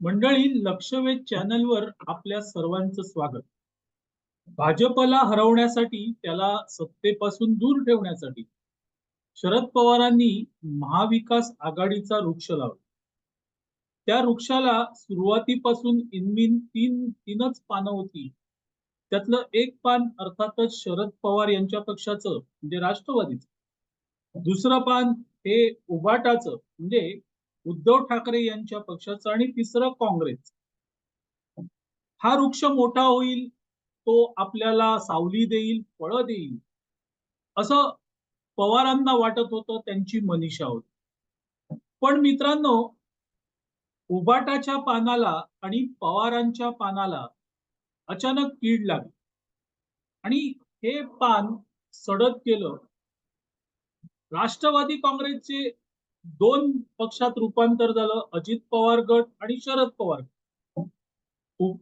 मंडळी लक्षवेध चॅनलवर आपल्या सर्वांचं स्वागत. भाजपला हरवण्यासाठी त्याला सत्तेपासून दूर ठेवण्यासाठी शरद पवारांनी महाविकास आघाडीचा वृक्ष लावला. त्या वृक्षाला सुरुवातीपासून इनमिन तीन तीनच पानं होती. त्यातलं एक पान अर्थातच शरद पवार यांच्या पक्षाचं म्हणजे राष्ट्रवादीचं. दुसरं पान हे उभाटाचं म्हणजे उद्धव ठाकरे यांच्या पक्षाचं आणि तिसरं काँग्रेस. हा वृक्ष मोठा होईल तो आपल्याला सावली देईल फळं देईल असं पवारांना वाटत होतं त्यांची मनीषा होती. पण मित्रांनो उबाटाच्या पानाला आणि पवारांच्या पानाला अचानक कीड लागली. आणि हे पान सडत गेलं. राष्ट्रवादी काँग्रेसचे दोन पक्षात रूपांतर झालं अजित पवार गट आणि शरद पवार गट.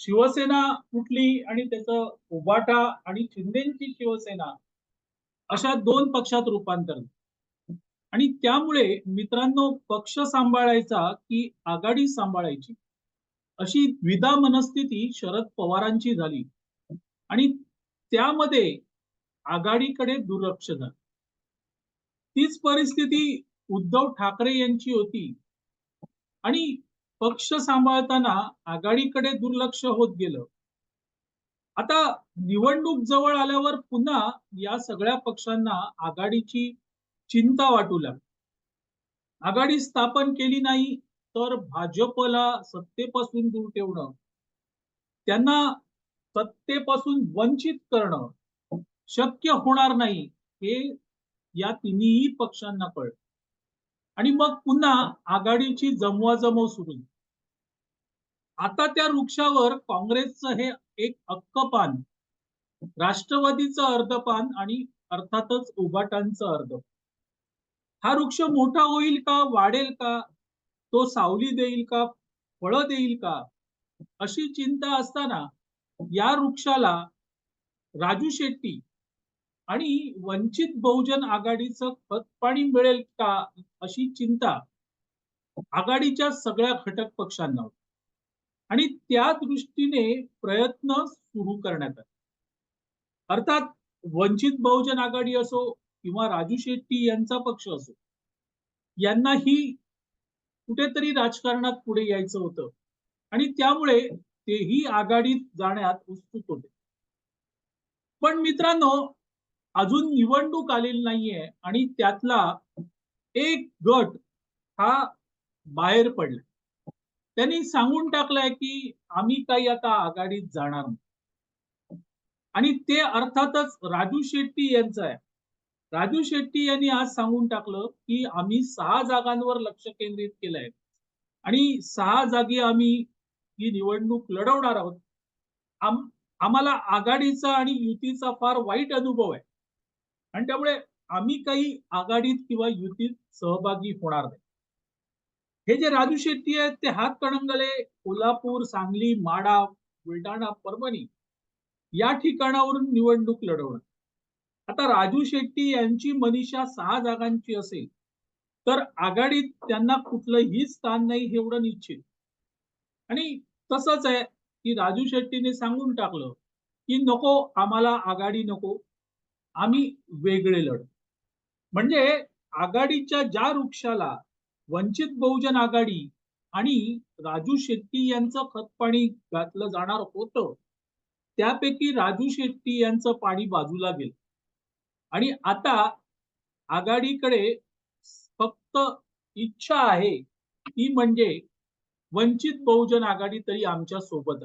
शिवसेना कुठली आणि त्याचं उबाटा आणि शिंदेची शिवसेना अशा दोन पक्षात रूपांतर आणि त्यामुळे मित्रांनो पक्ष सांभाळायचा की आघाडी सांभाळायची अशी द्विधा मनस्थिती शरद पवारांची झाली. आणि त्यामध्ये आघाडीकडे दुर्लक्ष झालं. तीच परिस्थिती उद्धव ठाकरे यांची होती. आणि पक्ष सांभाळताना आघाडीकडे दुर्लक्ष होत गेलं. आता निवडणूक जवळ आल्यावर पुन्हा या सगळ्या पक्षांना आघाडीची चिंता वाटू लागली. आघाडी स्थापन केली नाही तर भाजपला सत्तेपासून दूर ठेवणं त्यांना सत्तेपासून वंचित करणं शक्य होणार नाही हे या तिन्ही पक्षांना कळलं. आणि मग पुन्हा आघाडीची जमवाजमव सुरू आता त्या वृक्षावर काँग्रेसचं हे एक अक्क पान राष्ट्रवादीचं अर्धपान आणि अर्थातच उभाटांचं अर्ध हा वृक्ष मोठा होईल का वाढेल का तो सावली देईल का फळं देईल का अशी चिंता असताना या वृक्षाला राजू शेट्टी आणि वंचित बहुजन आघाडीचं खत पाणी मिळेल का अशी चिंता आघाडीच्या सगळ्या घटक पक्षांना होती. आणि त्या दृष्टीने प्रयत्न सुरू करण्यात आले. अर्थात वंचित बहुजन आघाडी असो किंवा राजू शेट्टी यांचा पक्ष असो यांनाही कुठेतरी राजकारणात पुढे यायचं होतं. आणि त्यामुळे तेही आघाडीत जाण्यात उत्सुक होते. पण मित्रांनो अजून निवडणूक आलेली नाहीये आणि त्यातला एक गट हा बाहेर पडला त्यांनी सांगून टाकलाय की आम्ही काही आता आघाडीत जाणार नाही. आणि ते अर्थातच राजू शेट्टी यांचं आहे. राजू शेट्टी यांनी आज सांगून टाकलं की आम्ही सहा जागांवर लक्ष केंद्रित केलंय. आणि सहा जागी आम्ही ही निवडणूक लढवणार आहोत. आम आम्हाला आघाडीचा आणि युतीचा फार वाईट अनुभव आहे. आणि त्यामुळे आम्ही काही आघाडीत किंवा युतीत सहभागी होणार नाही. हे जे राजू शेट्टी आहेत ते हात कणंगले कोल्हापूर सांगली माडा बुलढाणा परभणी या ठिकाणावरून निवडणूक लढवणार. आता राजू शेट्टी यांची मनीषा सहा जागांची असेल तर आघाडीत त्यांना कुठलंही स्थान नाही एवढं निश्चित. आणि तसंच आहे की राजू शेट्टीने सांगून टाकलं की नको आम्हाला आघाडी नको आम्ही वेगळे लढ. म्हणजे आघाडीच्या ज्या वृक्षाला वंचित बहुजन आघाडी आणि राजू शेट्टी यांचं खतपाणी घातलं जाणार होतं त्यापैकी राजू शेट्टी यांचं पाणी बाजूला गेलं. आणि आता आघाडीकडे फक्त इच्छा आहे ती म्हणजे वंचित बहुजन आघाडी तरी आमच्यासोबत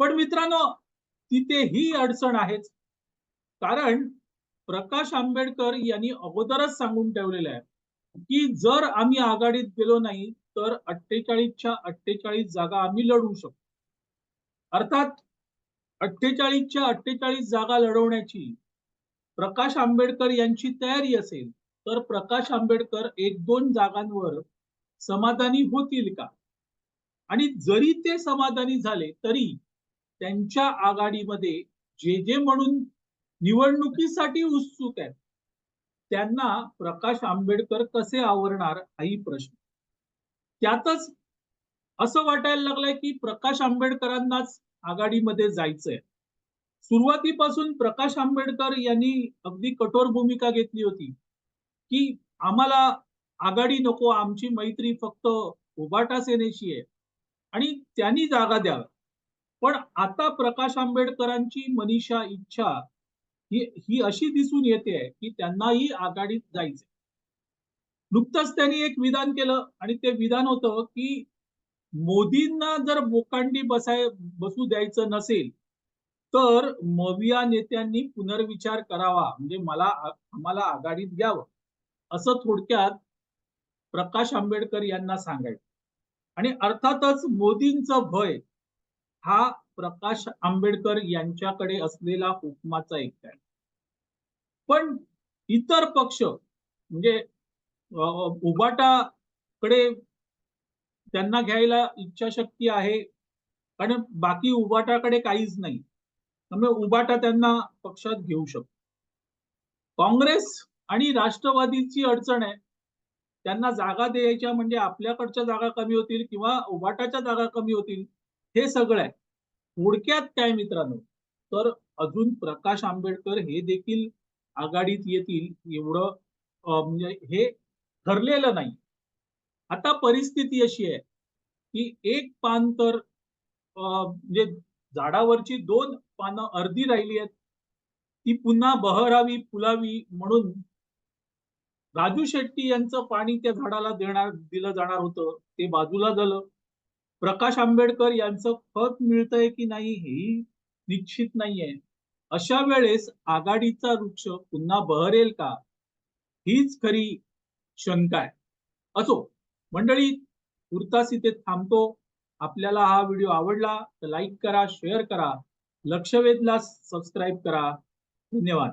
पण मित्रांनो तिथे ही अडचण आहेच. कारण प्रकाश आंबेडकर यांनी अगोदरच सांगून ठेवलेलं आहे की जर आम्ही आघाडीत गेलो नाही तर अठ्ठेचाळीसच्या अठ्ठेचाळीस जागा आम्ही लढवू शकतो. अर्थात अठ्ठेचाळीसच्या अठ्ठेचाळीस जागा लढवण्याची प्रकाश आंबेडकर यांची तयारी असेल तर प्रकाश आंबेडकर एक दोन जागांवर समाधानी होतील का? आणि जरी ते समाधानी झाले तरी त्यांच्या आघाडीमध्ये जे जे म्हणून निवडणुकीसाठी उत्सुक आहेत. त्यांना प्रकाश आंबेडकर कसे आवरणार हाही प्रश्न. त्यातच असं वाटायला लागलंय की प्रकाश आंबेडकरांनाच आघाडीमध्ये जायचंय. सुरुवातीपासून प्रकाश आंबेडकर यांनी अगदी कठोर भूमिका घेतली होती. की आम्हाला आघाडी नको आमची मैत्री फक्त उबाटा सेनेशी आहे. आणि त्यांनी जागा द्याव्या. पण आता प्रकाश आंबेडकरांची मनीषा इच्छा ही ही अशी दिसून येते की त्यांनाही आघाडीत जायचं नुकतंच त्यांनी एक विधान केलं आणि ते विधान होतं की मोदींना जर बोकांडी बसाय बसू द्यायचं नसेल तर मविया नेत्यांनी पुनर्विचार करावा. म्हणजे मला आम्हाला आघाडीत घ्यावं. असं थोडक्यात प्रकाश आंबेडकर यांना सांगायचं. आणि अर्थातच मोदींचं भय हा प्रकाश आंबेडकर यांच्याकडे असलेला हुकमाचा एक आहे. पण इतर पक्ष म्हणजे उबाटाकडे त्यांना घ्यायला इच्छाशक्ती आहे कारण बाकी उबाटाकडे काहीच नाही. त्यामुळे उबाटा त्यांना पक्षात घेऊ शकतो. काँग्रेस आणि राष्ट्रवादीची अडचण आहे. त्यांना जागा द्यायच्या म्हणजे आपल्याकडच्या जागा कमी होतील किंवा उबाटाच्या जागा कमी होतील. हे सगळं आहे. थोडक्यात काय मित्रांनो? तर अजून प्रकाश आंबेडकर हे देखील आघाडीत येतील एवढं म्हणजे हे ठरलेलं नाही. आता परिस्थिती अशी आहे की एक पान तर म्हणजे झाडावरची दोन पानं अर्धी राहिली आहेत. ती पुन्हा बहरावी फुलावी म्हणून राजू शेट्टी यांचं पाणी त्या झाडाला देणार दिलं जाणार होतं. ते बाजूला झालं. प्रकाश आंबेडकर यांचं खत मिळतंय की नाही हे निश्चित नाहीये. अशा वेळेस आघाडीचा वृक्ष पुन्हा बहरेल का? हीच खरी शंका आहे. असो मंडळी तुर्तास इथे थांबतो. आपल्याला हा व्हिडिओ आवडला तर लाईक करा शेअर करा. लक्षवेधला सबस्क्राईब करा. धन्यवाद.